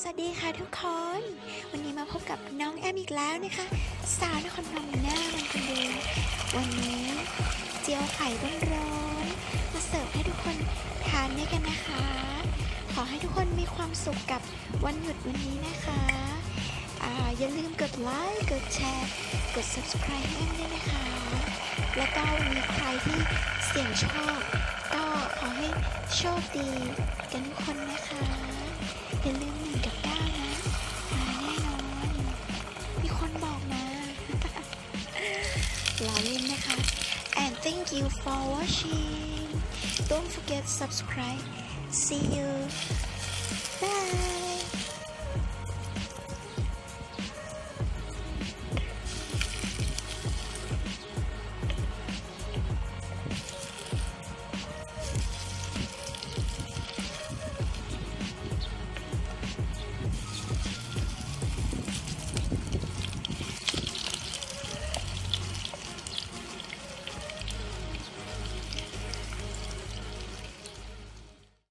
สวัสดีค่ะทุกคน วันนี้มาพบกับน้องแอมอีกแล้วนะคะ สาวนครพนมหน้ามันคนเดิมวันนี้เจียวไข่ร้อนๆมาเสิร์ฟให้ทุกคนทานด้วยกันนะคะ ขอให้ทุกคนมีความสุขกับวันหยุดวันนี้นะคะอาอย่าลืมกดไลค์กดแชร์ กด subscribe ให้แอมด้วยนะคะ แล้วก็วันนี้ใครที่เสี่ยงโชคก็ขอให้โชคดีกันทุกคนนะคะอย่าลืม and thank you for watching. Don't forget subscribe. See you. Bye.